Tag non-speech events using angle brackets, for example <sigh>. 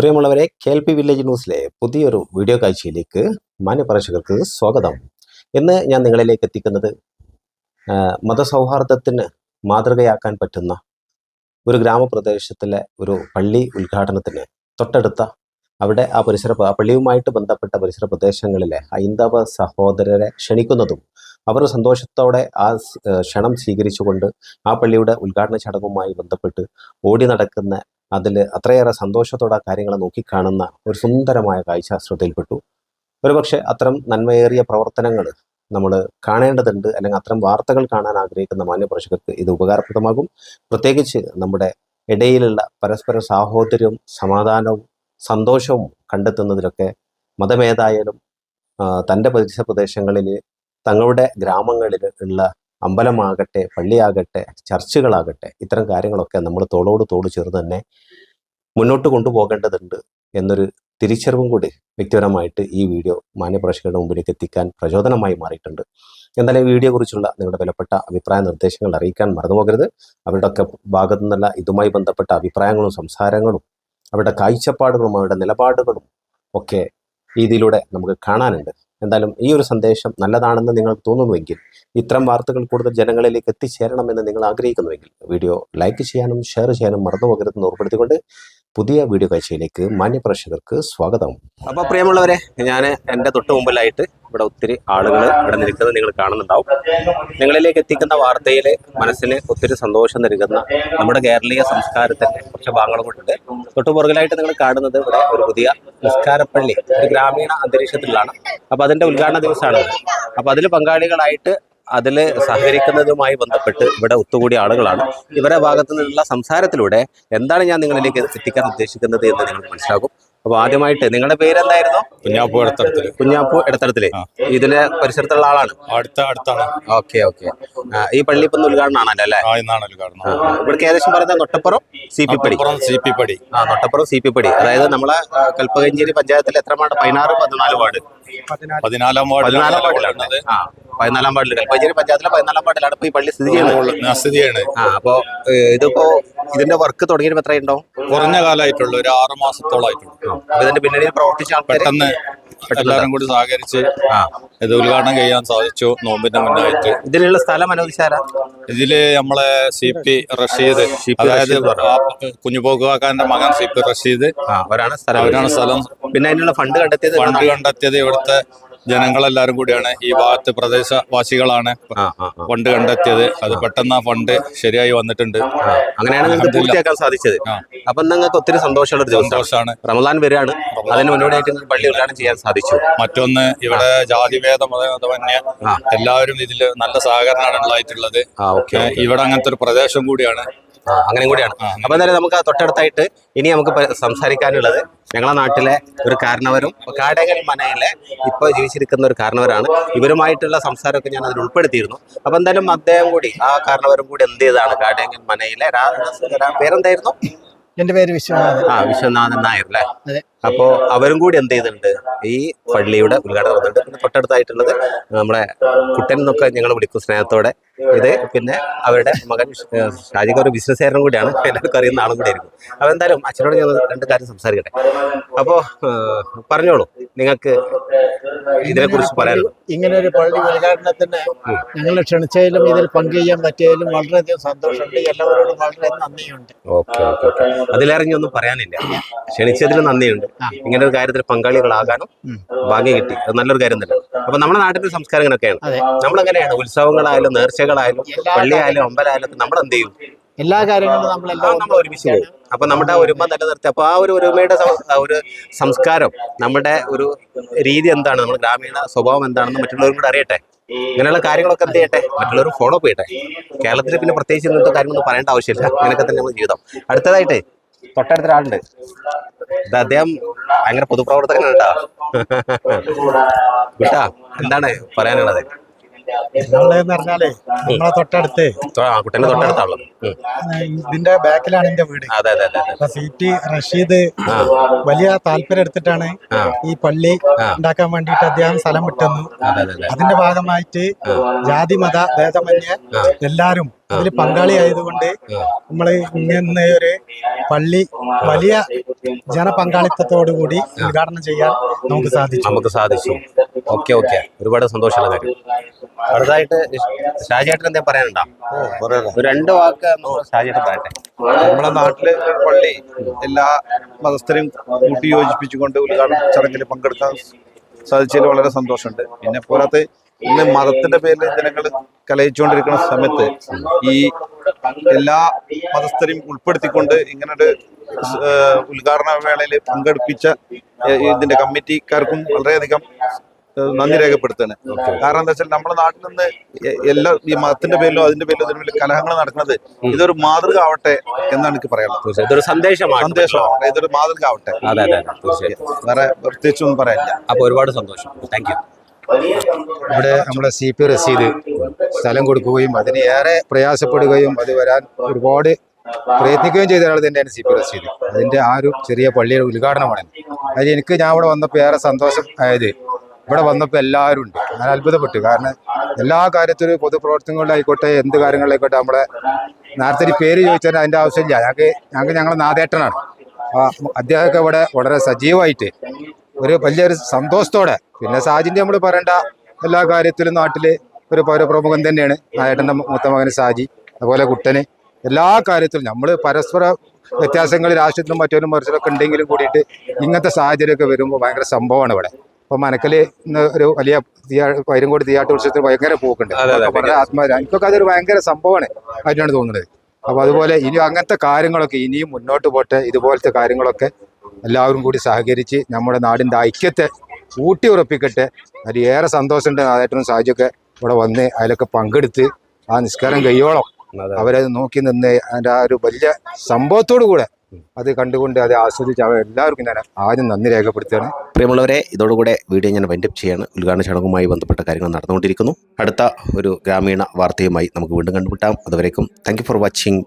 പ്രിയമുള്ളവരെ K L P village ന്യൂസിലെ പുതിയൊരു വീഡിയോ കാഴ്ചയിലേക്ക് മാന്യപ്രേക്ഷകർക്ക് സ്വാഗതം. ഇന്ന് ഞാൻ നിങ്ങളിലേക്ക് എത്തിക്കുന്നത് മതസൗഹാർദ്ദത്തിന് മാതൃകയാക്കാൻ പറ്റുന്ന ഒരു ഗ്രാമപ്രദേശത്തിലെ ഒരു പള്ളി ഉദ്ഘാടനത്തിന് തൊട്ടടുത്ത അവിടെ ആ പരിസര പള്ളിയുമായിട്ട് ബന്ധപ്പെട്ട പരിസര പ്രദേശങ്ങളിലെ ഹൈന്ദവ സഹോദരരെ ക്ഷണിക്കുന്നതും അവർ സന്തോഷത്തോടെ ആ ക്ഷണം സ്വീകരിച്ചുകൊണ്ട് ആ പള്ളിയുടെ ഉദ്ഘാടന ചടങ്ങുമായി ബന്ധപ്പെട്ട് ഓടി നടക്കുന്ന അതിൽ അത്രയേറെ സന്തോഷത്തോടെ ആ കാര്യങ്ങളെ നോക്കിക്കാണുന്ന ഒരു സുന്ദരമായ കാഴ്ച ശ്രദ്ധയിൽപ്പെട്ടു ഒരുപക്ഷെ അത്തരം നന്മയേറിയ പ്രവർത്തനങ്ങൾ നമ്മൾ കാണേണ്ടതുണ്ട് അല്ലെങ്കിൽ അത്തരം വാർത്തകൾ കാണാൻ ആഗ്രഹിക്കുന്ന മാന്യപ്രേക്ഷകർക്ക് ഇത് ഉപകാരപ്രദമാകും. പ്രത്യേകിച്ച് നമ്മുടെ ഇടയിലുള്ള പരസ്പര സാഹോദര്യവും സമാധാനവും സന്തോഷവും കണ്ടെത്തുന്നതിലൊക്കെ മതമേതായാലും തന്റെ പരിസര പ്രദേശങ്ങളിൽ തങ്ങളുടെ ഗ്രാമങ്ങളിൽ ഉള്ള അമ്പലമാകട്ടെ പള്ളിയാകട്ടെ ചർച്ചുകളാകട്ടെ ഇത്തരം കാര്യങ്ങളൊക്കെ നമ്മൾ തോളോട് തോട് ചേർന്ന് തന്നെ മുന്നോട്ട് കൊണ്ടുപോകേണ്ടതുണ്ട് എന്നൊരു തിരിച്ചറിവും കൂടി വ്യക്തിപരമായിട്ട് ഈ വീഡിയോ മാന്യപ്രേക്ഷകരുടെ മുമ്പിലേക്ക് എത്തിക്കാൻ പ്രചോദനമായി മാറിയിട്ടുണ്ട്. എന്തായാലും ഈ കുറിച്ചുള്ള നിങ്ങളുടെ വിലപ്പെട്ട അഭിപ്രായ നിർദ്ദേശങ്ങൾ അറിയിക്കാൻ മറന്നുപോകരുത്. അവരുടെ ഒക്കെ ഭാഗത്തു നിന്നുള്ള ഇതുമായി ബന്ധപ്പെട്ട അഭിപ്രായങ്ങളും സംസാരങ്ങളും അവരുടെ കാഴ്ചപ്പാടുകളും അവരുടെ നിലപാടുകളും ഒക്കെ രീതിയിലൂടെ നമുക്ക് കാണാനുണ്ട്. എന്തായാലും ഈ ഒരു സന്ദേശം നല്ലതാണെന്ന് നിങ്ങൾക്ക് തോന്നുന്നുവെങ്കിൽ ഇത്തരം വാർത്തകൾ കൂടുതൽ ജനങ്ങളിലേക്ക് എത്തിച്ചേരണമെന്ന് നിങ്ങൾ ആഗ്രഹിക്കുന്നുവെങ്കിൽ വീഡിയോ ലൈക്ക് ചെയ്യാനും ഷെയർ ചെയ്യാനും മറന്നുപോകരുതെന്ന് ഓർപ്പെടുത്തിക്കൊണ്ട് പുതിയ വീഡിയോ കാഴ്ചയിലേക്ക് മാന്യപ്രേക്ഷകർക്ക് സ്വാഗതം. അപ്പോൾ പ്രിയമുള്ളവരെ ഞാൻ എന്റെ തൊട്ട് മുമ്പിലായിട്ട് ഇവിടെ ഒത്തിരി ആളുകൾ ഇവിടെ നിൽക്കുന്നത് നിങ്ങൾ കാണുന്നുണ്ടാവും. നിങ്ങളിലേക്ക് എത്തിക്കുന്ന വാർത്തയിൽ മനസ്സിന് ഒത്തിരി സന്തോഷം നൽകുന്ന നമ്മുടെ കേരളീയ സംസ്കാരത്തിന്റെ കുറച്ച് ഭാഗങ്ങൾ തൊട്ടു നിങ്ങൾ കാണുന്നത് ഇവിടെ ഒരു പുതിയ നിസ്കാരപ്പള്ളി ഒരു ഗ്രാമീണ അന്തരീക്ഷത്തിലാണ്. അപ്പോൾ അതിന്റെ ഉദ്ഘാടന ദിവസമാണ്. അപ്പോൾ അതിൽ പങ്കാളികളായിട്ട് അതിൽ സഹകരിക്കുന്നതുമായി ബന്ധപ്പെട്ട് ഇവിടെ ഒത്തുകൂടിയ ആളുകളാണ്. ഇവരുടെ ഭാഗത്തു നിന്നുള്ള സംസാരത്തിലൂടെ എന്താണ് ഞാൻ നിങ്ങളിലേക്ക് എത്തിക്കാൻ ഉദ്ദേശിക്കുന്നത് എന്ന് നിങ്ങൾക്ക് മനസ്സിലാകും. അപ്പോൾ ആദ്യമായിട്ട് നിങ്ങളുടെ പേര് എന്തായിരുന്നു? കുഞ്ഞാപ്പു ഇടത്തടത്തിൽ കുഞ്ഞാപ്പു ഇടത്തടത്തിൽ. ഇതിലെ പരിസരത്തുള്ള ആളാണ്? അടുത്ത അടുത്താണ്. Okay okay. ഈ പള്ളി ഇപ്പൊ ഉദ്ഘാടനമാണല്ലോ അല്ലേ? അല്ലെ ഇവിടെ ഇവിടേക്ക് ഏകദേശം പറയുന്നത് നൊട്ടപ്പുറം സി പി പടി. സി പി പടി. ആ നൊട്ടപ്പുറം സി പി പടി. അതായത് നമ്മളെ കൽപ്പകഞ്ചേരി പഞ്ചായത്തിൽ എത്ര വാർഡ് പതിനാറ് പതിനാല് വാർഡ്. പതിനാലാം. വാർഡ് പതിനാലാം വാർഡിലാണ്. പതിനാലാം വാർഡിൽ കൽപ്പാച്ചേരി പഞ്ചായത്തിലെ പതിനാലാം വാർഡിലാണ് ഇപ്പൊ ഈ പള്ളി സ്ഥിതി ചെയ്യുന്നത്. സ്ഥിതിയാണ് ആ അപ്പോ ഇതിപ്പോ ഇതിന്റെ വർക്ക് തുടങ്ങിയിട്ട് എത്രയുണ്ടോ കുറഞ്ഞ കാലമായിട്ടുള്ളൂ ഒരു ആറ് മാസത്തോളായിട്ടുള്ളൂ അപ്പൊ ഇതിന്റെ പിന്നണിയിൽ പ്രവർത്തിച്ച ആൾക്കാർ പെട്ടെന്ന് എല്ലാവരും കൂടി സഹകരിച്ച് ഇത് ഉദ്ഘാടനം ചെയ്യാൻ സാധിച്ചു നോമ്പിന്റെ മുന്നായിട്ട്. ഇതിലുള്ള സ്ഥലം അനുവദിച്ചാല ഇതിൽ നമ്മളെ സി പി റഷീദ് അതായത്. കുഞ്ഞുപോക്കുവാക്കാന്റെ മകൻ സി പി റഷീദ്. അവരാണ് സ്ഥലം അവരാണ് സ്ഥലം പിന്നെ അതിനുള്ള ഫണ്ട് കണ്ടെത്തിയത് ഫണ്ട് കണ്ടെത്തിയത് ഇവിടുത്തെ ജനങ്ങളെല്ലാരും കൂടിയാണ് ഈ ഭാഗത്ത് പ്രദേശവാസികളാണ് ഫണ്ട് കണ്ടെത്തിയത്. അത് പെട്ടെന്ന് ആ ഫണ്ട് ശരിയായി വന്നിട്ടുണ്ട്. അങ്ങനെയാണ് നിങ്ങൾക്ക് പൂർത്തിയാക്കാൻ സാധിച്ചത്. അപ്പം നിങ്ങൾക്ക് ഒത്തിരി സന്തോഷമുള്ള ഒരു ദിവസമാണ് റമദാൻ വരികയാണ് അതിന് മുന്നോടിയായിട്ട് പള്ളി ഉദ്ഘാടനം ചെയ്യാൻ സാധിച്ചു. മറ്റൊന്ന് ഇവിടെ ജാതിഭേദ മതമന്യ ആ. എല്ലാവരും ഇതിൽ നല്ല സഹകരണമാണ് ഉണ്ടായിട്ടുള്ളത് ഇവിടെ അങ്ങനത്തെ ഒരു പ്രദേശം കൂടിയാണ്. അങ്ങനെ കൂടിയാണ്. അപ്പൊ എന്തായാലും നമുക്ക് ആ തൊട്ടടുത്തായിട്ട് ഇനി നമുക്ക് സംസാരിക്കാനുള്ളത് ഞങ്ങളെ നാട്ടിലെ ഒരു കാരണവരും കാടകൽ മനയിലെ ഇപ്പോൾ ജീവിച്ചിരിക്കുന്ന ഒരു കാരണവരാണ്. ഇവരുമായിട്ടുള്ള സംസാരമൊക്കെ ഞാൻ അതിൽ ഉൾപ്പെടുത്തിയിരുന്നു. അപ്പൊ എന്തായാലും അദ്ദേഹം കൂടി ആ കാരണവരും കൂടി എന്ത് ചെയ്താണ് കാടകൽ മനയിലെ പേരെന്തായിരുന്നു? എന്റെ പേര് വിശ്വനാഥൻ. ആ വിശ്വനാഥൻ നായർ അല്ലേ. അപ്പോ അവരും കൂടി എന്ത് ചെയ്തിട്ടുണ്ട്? ഈ പള്ളിയുടെ ഉദ്ഘാടനം നടന്നിട്ടുണ്ട് തൊട്ടടുത്തായിട്ടുള്ളത് നമ്മുടെ കുട്ടൻ എന്നൊക്കെ ഞങ്ങൾ വിളിക്കും സ്നേഹത്തോടെ. ഇത് പിന്നെ അവരുടെ മകൻ ഷാജിക്ക് ഒരു ബിസിനസ്സുകാരനും കൂടിയാണ്. എല്ലാവർക്കും അറിയുന്ന ആളും കൂടി ആയിരിക്കും. അപ്പൊ എന്തായാലും അച്ഛനോട് ഞാൻ രണ്ട് കാര്യം സംസാരിക്കട്ടെ? അപ്പോ പറഞ്ഞോളൂ. നിങ്ങൾക്ക് ഇതിനെക്കുറിച്ച് പറയാനുള്ളത്. ഇങ്ങനെ ഒരു പള്ളി ഉദ്ഘാടനത്തിന് ഞങ്ങൾ ക്ഷണിച്ചതിലും ഇതിൽ പങ്കുചെയ്യാൻ പറ്റിയതിലും വളരെയധികം സന്തോഷമുണ്ട്. എല്ലാവരോടും വളരെ നന്ദിയുണ്ട്. Okay okay okay. അതിലേറെ ഒന്നും പറയാനില്ല. ക്ഷണിച്ചതിൽ നന്ദിയുണ്ട്. ഇങ്ങനെ ഒരു കാര്യത്തിൽ പങ്കാളികളാകാനും. ഭാഗ്യം കിട്ടി. അത് നല്ലൊരു കാര്യം തന്നെ. അപ്പൊ നമ്മുടെ നാട്ടിലെ സംസ്കാരങ്ങളൊക്കെയാണ് നമ്മളെങ്ങനെയാണ്? ഉത്സവങ്ങളായാലും നേർച്ചകളായാലും എല്ലാ പള്ളിയായാലും അമ്പലമായാലും നമ്മൾ എന്ത് ചെയ്യും? എല്ലാ കാര്യങ്ങളും നമ്മൾ ഒരുമിച്ച് പോകും അപ്പൊ നമ്മുടെ ഒരുമ നിലനിർത്തി. അപ്പൊ ആ ഒരു ഒരുമയുടെ ഒരു സംസ്കാരം നമ്മുടെ ഒരു രീതി എന്താണ്? നമ്മുടെ ഗ്രാമീണ സ്വഭാവം എന്താണെന്ന് മറ്റുള്ളവരും കൂടെ അറിയട്ടെ. ഇങ്ങനെയുള്ള കാര്യങ്ങളൊക്കെ എന്ത് ചെയ്യട്ടെ? മറ്റുള്ളവർ ഫോളോ അപ്പ് ചെയ്യട്ടെ. കേരളത്തിൽ പിന്നെ പ്രത്യേകിച്ച് ഇങ്ങനത്തെ കാര്യങ്ങളൊന്നും പറയേണ്ട ആവശ്യമില്ല. ഇങ്ങനെയൊക്കെ തന്നെ നമ്മുടെ ജീവിതം. അടുത്തതായിട്ട് തൊട്ടടുത്ത ഒരാളുണ്ട് ഇത് അദ്ദേഹം ഭയങ്കര പൊതുപ്രവർത്തകനാണ് കേട്ടാ. <laughs> എന്താണ് പറയാനുള്ളത്? ഞങ്ങളെന്ന് പറഞ്ഞാലേ നമ്മളെ തൊട്ടടുത്ത്. ഉം. ഇതിന്റെ ബാക്കിലാണ് എന്റെ വീട്. അതെ അതെ അതെ സി ടി റഷീദ് വലിയ താല്പര്യം എടുത്തിട്ടാണ് ഈ പള്ളി. ഉണ്ടാക്കാൻ വേണ്ടിയിട്ട് അദ്ദേഹം സ്ഥലം വിട്ടുന്നു. അതെ അതെ അതെ. അതിന്റെ ഭാഗമായിട്ട് ജാതി മത ഭേദമന്യേ. എല്ലാരും അതിൽ പങ്കാളിയായതുകൊണ്ട് നമ്മൾ നമ്മൾ ഇങ്ങനെ ഒരു പള്ളി വലിയ ജനപങ്കാളിത്തത്തോടു കൂടി ഉദ്ഘാടനം ചെയ്യാൻ നമുക്ക് സാധിച്ചു. നമുക്ക് സാധിച്ചു. Okay okay. ഒരുപാട് സന്തോഷമുള്ള കാര്യം. അടുത്തതായിട്ട് ഷാജിയേട്ടൻ എന്തെങ്കിലും പറയാനുണ്ടോ? ഒരു രണ്ട് വാക്ക് ഷാജിയേട്ടൻ പറയട്ടെ. നമ്മുടെ നാട്ടിലെ പള്ളി എല്ലാ മതസ്ഥരും കൂട്ടി യോജിപ്പിച്ചുകൊണ്ട് ഉദ്ഘാടന ചടങ്ങിൽ പങ്കെടുക്കാൻ സാധിച്ചതിൽ വളരെ സന്തോഷമുണ്ട്. പിന്നെ പോരാത്ത ഇന്ന് മതത്തിന്റെ പേരിൽ ജനങ്ങൾ കലയിച്ചുകൊണ്ടിരിക്കുന്ന സമയത്ത് ഈ എല്ലാ മതസ്ഥരെയും ഉൾപ്പെടുത്തിക്കൊണ്ട് ഇങ്ങനൊരു ഉദ്ഘാടന വേളയിൽ പങ്കെടുപ്പിച്ച ഇതിന്റെ കമ്മിറ്റിക്കാർക്കും വളരെയധികം നന്ദി രേഖപ്പെടുത്തുകയാണ്. കാരണം എന്താ വെച്ചാൽ നമ്മുടെ നാട്ടിൽ നിന്ന് എല്ലാ ഈ മതത്തിന്റെ പേരിലോ അതിന്റെ പേരിലോ തമ്മിൽ വലിയ കലഹങ്ങൾ നടക്കുന്നത് ഇതൊരു മാതൃക ആവട്ടെ എന്നാണ് എനിക്ക് പറയാനുള്ളത്. ഇതൊരു സന്ദേശമാണ്. സന്ദേശമാവട്ടെ ഇതൊരു മാതൃക ആവട്ടെ അതെ അതെ. തീർച്ചയായും. വേറെ പ്രത്യേകിച്ചൊന്നും പറയാനില്ല. അപ്പൊ ഒരുപാട് സന്തോഷം. താങ്ക് യു ഇവിടെ നമ്മുടെ സി പി റസീദ് സ്ഥലം കൊടുക്കുകയും അതിന് ഏറെ പ്രയാസപ്പെടുകയും അത് വരാൻ ഒരുപാട് പ്രയത്നിക്കുകയും ചെയ്ത ഒരാൾ തന്നെയാണ് സി പി റസീദ്. അതിന്റെ ആ ഒരു ചെറിയ പള്ളിയുടെ ഉദ്ഘാടനമാണ്. അതിൽ എനിക്ക് ഞാൻ ഇവിടെ വന്നപ്പോൾ ഏറെ സന്തോഷം. ആയത് ഇവിടെ വന്നപ്പോൾ എല്ലാവരും ഉണ്ട്. ഞാൻ അത്ഭുതപ്പെട്ടു. കാരണം എല്ലാ കാര്യത്തിലും പൊതുപ്രവർത്തനങ്ങളിലായിക്കോട്ടെ എന്ത് കാര്യങ്ങളിലായിക്കോട്ടെ നമ്മളെ നേരത്തെ ഒരു പേര് ചോദിച്ചാൽ അതിന്റെ ആവശ്യമില്ല. ഞങ്ങൾക്ക് ഞങ്ങൾക്ക് ഞങ്ങൾ നാദേട്ടനാണ് അദ്ദേഹമൊക്കെ ഇവിടെ വളരെ സജീവമായിട്ട് ഒരു വലിയൊരു സന്തോഷത്തോടെ പിന്നെ സാജിന്റെ നമ്മൾ പറയേണ്ട എല്ലാ കാര്യത്തിലും നാട്ടിൽ ഒരു പൗരപ്രമുഖൻ തന്നെയാണ്. നായേട്ടന്റെ മൂത്ത മകൻ സാജി അതുപോലെ കുട്ടന്. എല്ലാ കാര്യത്തിലും നമ്മൾ പരസ്പര വ്യത്യാസങ്ങൾ രാഷ്ട്രീയത്തിലും മറ്റൊരു മറിച്ചിലൊക്കെ ഉണ്ടെങ്കിലും കൂടിയിട്ട് ഇങ്ങനത്തെ സാഹചര്യമൊക്കെ വരുമ്പോൾ ഭയങ്കര സംഭവമാണ് ഇവിടെ. ഇപ്പൊ മനക്കൽ ഇന്ന് ഒരു വലിയ വൈരങ്കോട് തീയാട്ട് ഉത്സവത്തിൽ ഭയങ്കര പോക്കുണ്ട്. വളരെ ആത്മാ എനിക്കൊക്കെ അതൊരു ഭയങ്കര സംഭവമാണ്. ആയിട്ടാണ് തോന്നുന്നത്. അപ്പൊ അതുപോലെ ഇനി അങ്ങനത്തെ കാര്യങ്ങളൊക്കെ ഇനിയും മുന്നോട്ട് പോട്ടെ. ഇതുപോലത്തെ കാര്യങ്ങളൊക്കെ എല്ലാവരും കൂടി സഹകരിച്ച് നമ്മുടെ നാടിന്റെ ഐക്യത്തെ ഊട്ടി ഉറപ്പിക്കട്ടെ അത് ഏറെ സന്തോഷമുണ്ട്. നാദേട്ടനും സാഹചര്യമൊക്കെ ഇവിടെ വന്ന് അതിലൊക്കെ പങ്കെടുത്ത് ആ നിസ്കാരം കയ്യോളം. അവരത് നോക്കി നിന്ന് അതിന്റെ ആ ഒരു വലിയ സംഭവത്തോടു കൂടെ അത് കണ്ടുകൊണ്ട് അത് ആസ്വദിച്ച് എല്ലാവർക്കും ഞാൻ ആദ്യം നന്ദി രേഖപ്പെടുത്തുകയാണ്. പ്രിയമുള്ളവരെ ഇതോടുകൂടെ വീഡിയോ ഞാൻ വൈൻഡപ്പ് ചെയ്യാണ്. ഉദ്ഘാടന ചടങ്ങുമായി ബന്ധപ്പെട്ട കാര്യങ്ങൾ നടന്നുകൊണ്ടിരിക്കുന്നു. അടുത്ത ഒരു ഗ്രാമീണ വാർത്തയുമായി നമുക്ക് വീണ്ടും കണ്ടുമുട്ടാം. അതുവരേക്കും താങ്ക് ഫോർ വാച്ചിങ്